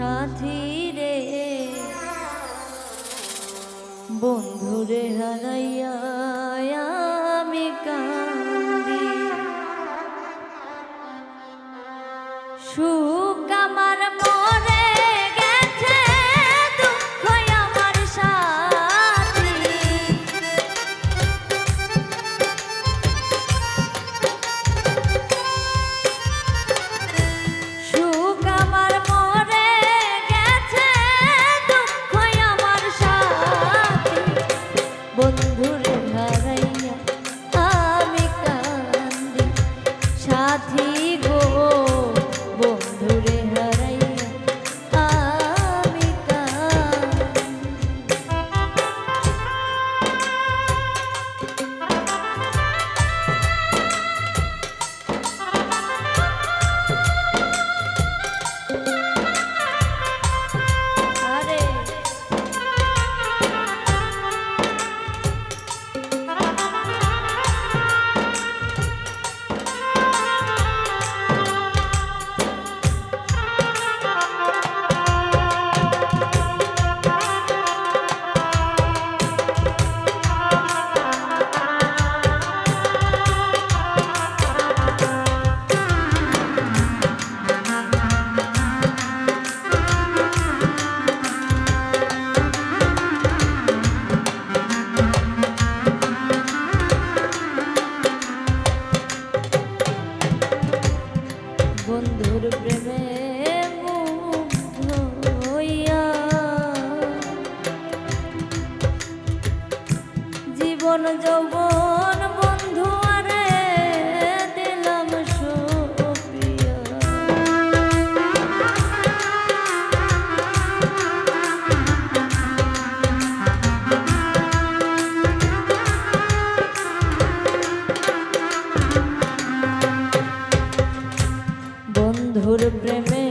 সাথী রে। বন্ধুরে হারাইয়া জীবন যৌবন বন্ধু আরে দিলাম বন্ধুর প্রেমে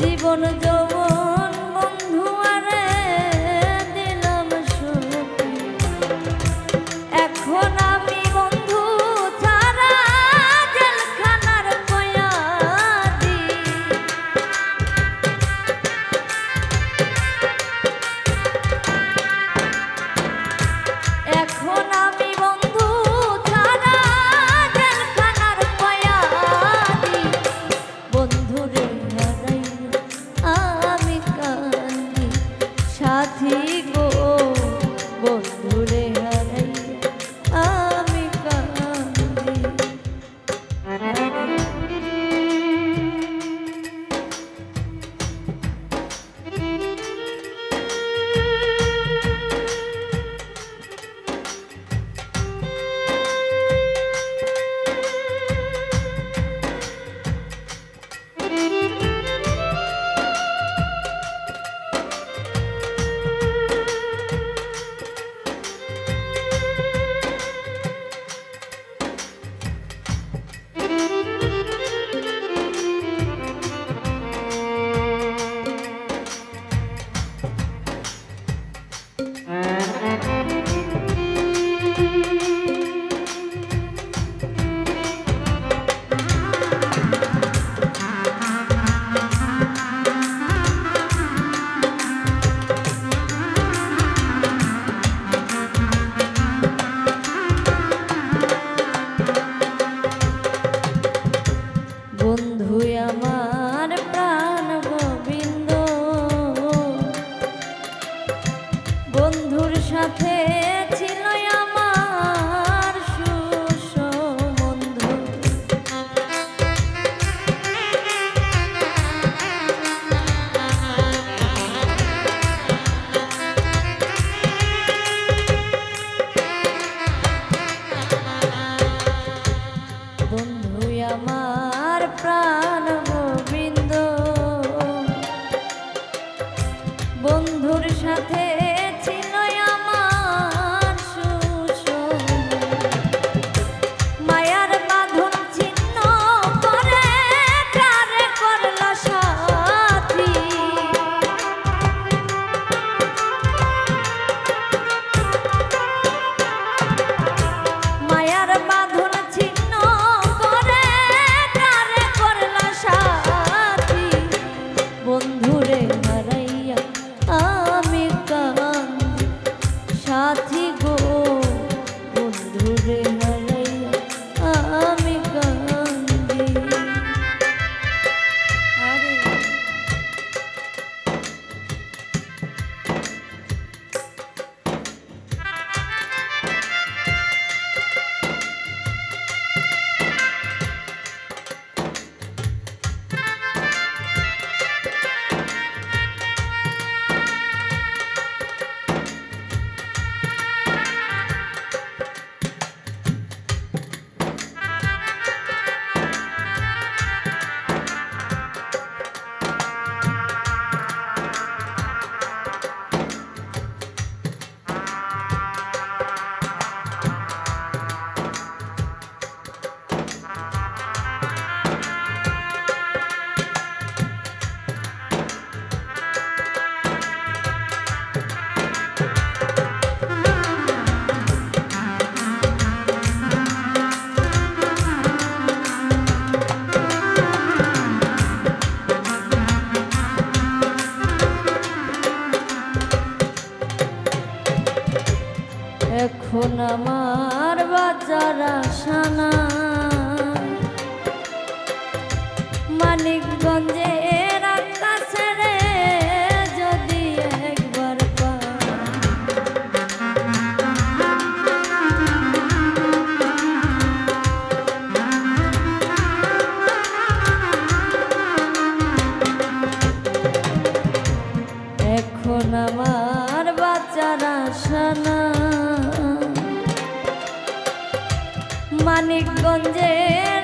জীবন যৌবন গো। বন্ধু আমার। সাথী এখন আমার বাজার আসানা। মানিকগঞ্জে এখন আমার বাচ্চারা সানা মানিকগঞ্জের